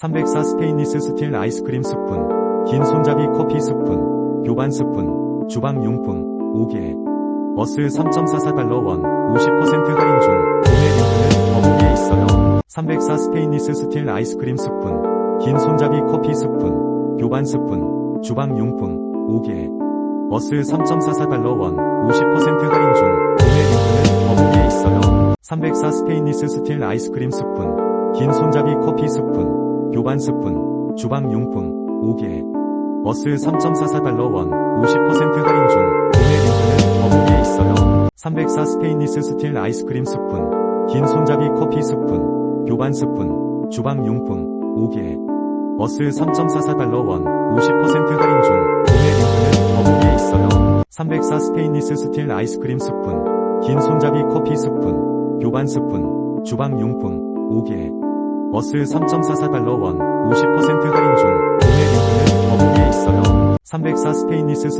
304 스테인리스 스틸 아이스크림 스푼, 긴 손잡이 커피 스푼, 교반 스푼, 주방 용품 5개. 어스 3.44달러 원, 50% 할인 중. 구매 링크는 더보기에 있어요. 304 스테인리스 스틸 아이스크림 스푼, 긴 손잡이 커피 스푼, 교반 스푼, 주방 용품 5개. 어스 3.44달러 원, 50% 할인 중. 구매 링크는 더보기에 있어요. 304 스테인리스 스틸 아이스크림 스푼, 긴 손잡이 커피 스푼, 교반 스푼, 주방 용품 5개. 어스 3.44달러 원, 50% 할인 중. 구매 링크는 더보기에 있어요. 304 스테인리스 스틸 아이스크림 스푼, 긴 손잡이 커피 스푼, 교반 스푼, 주방 용품 5개. 어스 3.44달러 원, 50% 할인 중. 구매 링크는 더보기에 있어요. 304 스테인리스 스틸 아이스크림 스푼, 긴 손잡이 커피 스푼, 교반 스푼, 주방 용품 5개. 어스 3.44달러 원, 50% 할인 중. 구매 링크는 더보기에 있어요. 304 스테인리스 스